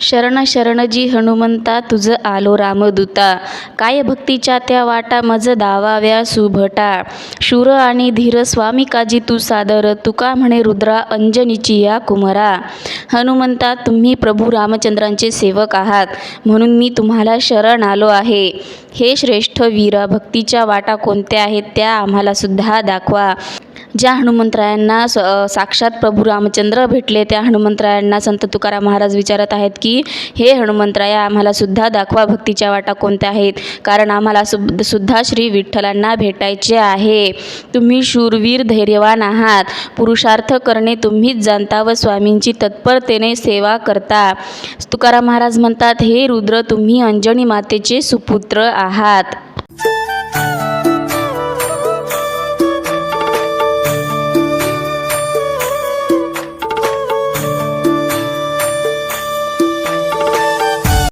शरण शरणजी हनुमंता तुझं आलो रामदूता. काय भक्तीच्या त्या वाटा मज दावाव्या सुभटा. शूर आणि धीर स्वामी काजी तू सादर तुका म्हणे रुद्रा अंजनीची या कुमरा. हनुमंता तुम्ही प्रभू रामचंद्रांचे सेवक आहात म्हणून मी तुम्हाला शरण आलो आहे. हे श्रेष्ठ वीरा भक्तीच्या वाटा कोणत्या आहेत त्या आम्हाला सुद्धा दाखवा. ज्या हनुमंतरायांना स साक्षात प्रभू रामचंद्र भेटले त्या हनुमंतरायांना संत तुकाराम महाराज विचारत आहेत की हे हनुमंतराया आम्हाला सुद्धा दाखवा भक्तीच्या वाटा कोणत्या आहेत. कारण आम्हाला सुद्ध सुद्धा श्री विठ्ठलांना भेटायचे आहे. तुम्ही शूरवीर धैर्यवान आहात. पुरुषार्थ करणे तुम्हीच जाणता व स्वामींची तत्परतेने सेवा करता. तुकाराम महाराज म्हणतात हे रुद्र तुम्ही अंजनी मातेचे सुपुत्र आहात.